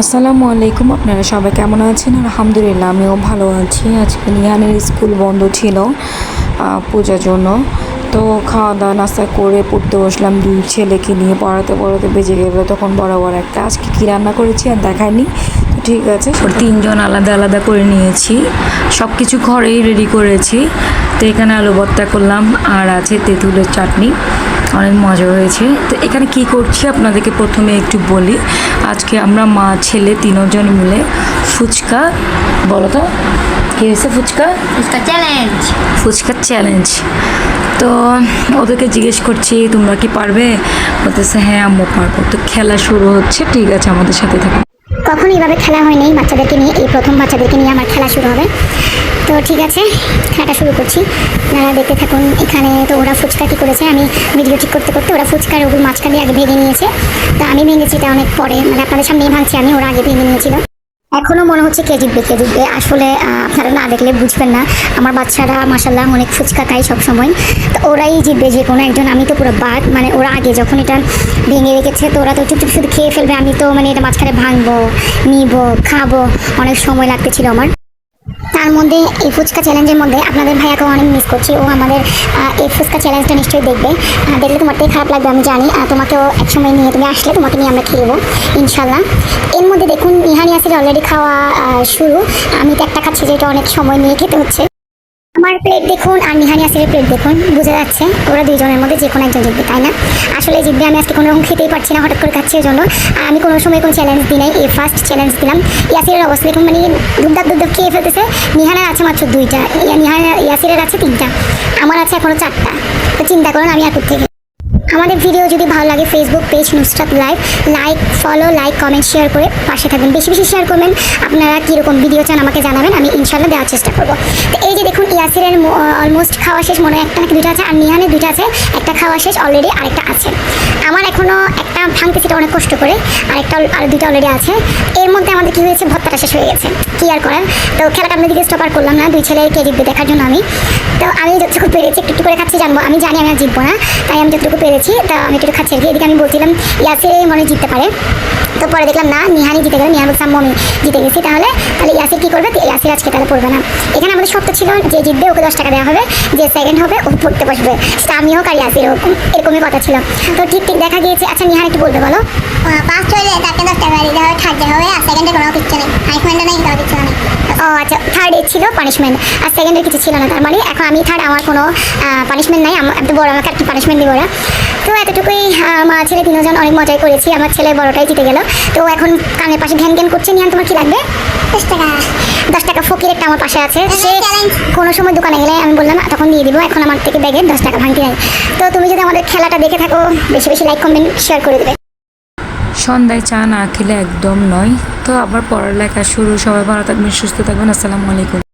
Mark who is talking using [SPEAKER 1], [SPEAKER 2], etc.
[SPEAKER 1] আসসালামু আলাইকুম, আপনারা সবাই কেমন আছেন? আলহামদুলিল্লাহ, আমিও ভালো আছি। আজকে নিহানের স্কুল বন্ধ ছিল পূজার জন্য। তো খাওয়া দাওয়া নাস্তা করে পড়তে বসলাম দুই ছেলেকে নিয়ে পড়াতে পড়াতে বেজে গেল তখন বরাবর একটা। আজকে কী রান্না করেছি আর দেখায়নি। ঠিক আছে তিনজন আলাদা আলাদা করে নিয়েছি। সব কিছু ঘরেই রেডি করেছি। তো এখানে আলু ভর্তা করলাম আর আছে তেঁতুলের চাটনি। অনেক মজা হয়েছে। তো এখানে কি করছি আপনাদেরকে প্রথমে একটু বলি। আজকে আমরা মা ছেলে তিনজন মিলে ফুচকা বলো তো? কী হয়েছে ফুচকা?
[SPEAKER 2] ফুচকা চ্যালেঞ্জ
[SPEAKER 1] ফুচকার চ্যালেঞ্জ তো ওদেরকে জিজ্ঞেস করছি তোমরা কি পারবে? বলতেছে হ্যাঁ আম্মু পারব। তো খেলা শুরু হচ্ছে ঠিক আছে আমাদের সাথে থাকো
[SPEAKER 2] কখনো এভাবে খেলা হয়নি, বাচ্চাদেরকে নিয়ে, এই প্রথম বাচ্চাদেরকে নিয়ে আমার খেলা শুরু হবে। তো ঠিক আছে, খেলাটা শুরু করছি। আপনারা দেখতে থাকুন, এখানে তো ওরা ফুচকা কী করেছে, আমি ভিডিও ঠিক করতে করতে ওরা ফুচকার ওগুলো মাঝখান আগে ভেঙে নিয়েছে। তো আমি ভেঙেছি এটা অনেক পরে মানে আপনাদের সামনে ভাঙছি, আমি ওরা আগে ভেঙে নিয়েছিল। এখনও মনে হচ্ছে কে জিতবে কে জিতবে। আসলে আপনারা না দেখলে বুঝবেন না। আমার বাচ্চারা মাসাল্লাহ অনেক ফুচকা খায় সবসময়। তো ওরাই জিতবে যে কোনো একজন। আমি তো পুরো বাদ মানে ওরা আগে যখন এটা ভেঙে রেখেছে, তো ওরা তো চুপচুপ শুধু খেয়ে ফেলবে। আমি তো মানে এটা মাঝখানে ভাঙবো, নিব, খাব। অনেক সময় লাগতেছিল আমার। তার মধ্যে এই ফুচকা চ্যালেঞ্জের মধ্যে আপনাদের ভাইয়াকেও অনেক মিস করছি। ও আমাদের এই ফুচকা চ্যালেঞ্জটা নিশ্চয়ই দেখবে। দেখলে তোমার খারাপ লাগবে, আমি জানি। তোমাকেও তোমাকেও একসময় নিয়ে তুমি আসলে তোমাকে নিয়ে আমরা খেলব, ইনশাল্লাহ। এর মধ্যে দেখুন নিহানি আসলে অলরেডি খাওয়া শুরু। আমি তো একটা খাচ্ছি, যেটা অনেক সময় নিয়ে খেতে হচ্ছে। আমার প্লেট দেখুন আর নিহানি আসিরের প্লেট দেখুন, বোঝা যাচ্ছে ওরা দুইজনের মধ্যে যে কোনো একজন জিতবে, তাই না? আসলে জিতবে আমি আজকে কোনো রকম খেতেই পারছি না হঠাৎ করে খাচ্ছি ওই জন্য আর আমি কোনো সময় কোনো চ্যালেঞ্জ দিই নাই, এই ফার্স্ট চ্যালেঞ্জ দিলাম। ইয়াসিরের অবস্থা দেখুন মানে দুধদাপ দুধদাপ খেয়ে ফেলতেছে। নিহানের আছে মাত্র দুইটা, ইয়া- নিহান ইয়াসিরের আছে তিনটা, আমার আছে এখনও চারটা। তো চিন্তা করুন, আমি আর থেকে আমাদের ভিডিও যদি ভালো লাগে Facebook page Nusrat live like follow like comment share করে পাশে থাকবেন। বেশি বেশি শেয়ার করবেন। আপনারা কীরকম ভিডিও চান আমাকে জানাবেন, আমি ইনশাল্লাহ দেওয়ার চেষ্টা করব। তো এই যে দেখুন, ইয়াসিরের অলমোস্ট খাওয়া শেষ, মনে একটা নাকি দুটো আছে, আর নিহানের দুটো আছে, একটা খাওয়া শেষ অলরেডি আরেকটা আছে। আমার এখনও একটা ভাঙতে সেটা অনেক কষ্ট করে, আরেকটা আর দুটো অলরেডি আছে। এর মধ্যে আমাদের কী হয়েছে, ভত্তাটা শেষ হয়ে গেছে। কি আর করার? তো খেলাটা আপনাদেরকে স্টপ আর করলাম না, দুই ছেলে কে জিতবে দেখার জন্য আমি। তো আমি যতটুকু পেরেছি, একটু একটু করে খাচ্ছি, জানব। আমি জানি আমি আর জিতবো না, তাই আমি যতটুকু পেরেছি। তা আমি একটু খাচ্ছি। আর কি এদিকে আমি বলছিলাম ইয়াসির মনে জিততে পারে। তো পরে দেখলাম না নিহানি জিতে গেল নিহান বলছিলাম মমি জিতে গেছি। তাহলে তাহলে ইয়াসির কি করবে? ইয়াসির আজকে তাহলে পড়বে না। এখানে আমাদের শর্ত ছিল যে জিতবে ওকে দশ টাকা দেওয়া হবে। যে সেকেন্ড হবে ও পড়তে বসবে। সেটা আমি হোক আর ইয়াসির হোক এরকমই কথা ছিল। তো ঠিক ঠিক দেখা গিয়েছে। আচ্ছা নিহান একটু বলবে বলো।
[SPEAKER 3] ফার্স্ট হইলে তাকে দশ টাকা দিতে হবে থার্ড হবে আর সেকেন্ডে কোনো কিছু নেই। হাইকমেন্টে নেই কোনো কিছু নেই।
[SPEAKER 2] ও আচ্ছা থার্ড ছিল পানিশমেন্ট আর সেকেন্ডের কিছু ছিল না তার মানে এখন আমি থার্ড আমার কোনো পানিশমেন্ট নাই। আমার তো বড় আমাকে আর কি পানিশমেন্ট দিব ওরা? তো এতটুকুই মা ছেলে তিনজন অনেক মজাই করেছি। আমার ছেলে বড়টাই জিতে গেল। তো এখন কানের পাশে ঘ্যান ঘ্যান করছে। নিয়ে তোমার কি লাগবে?
[SPEAKER 3] দশ টাকা।
[SPEAKER 2] দশ টাকা ফকির একটা আমার পাশে আছে। সে
[SPEAKER 3] challenge।
[SPEAKER 2] কোনো সময় দোকানে গেলে আমি বললাম তখন দিয়ে দিব। এখন আমার থেকে ব্যাগে দশ টাকা ভাঙতে নাই। তো তুমি যদি আমাদের খেলাটা দেখে থাকো বেশি বেশি লাইক কমেন্ট শেয়ার করে দেবে।
[SPEAKER 1] সন্ধ্যায় চা না খেলে একদম নয়। তো আবার পড়ালেখা শুরু। সবাই ভালো থাকবেন সুস্থ থাকবেন। আসসালামু আলাইকুম।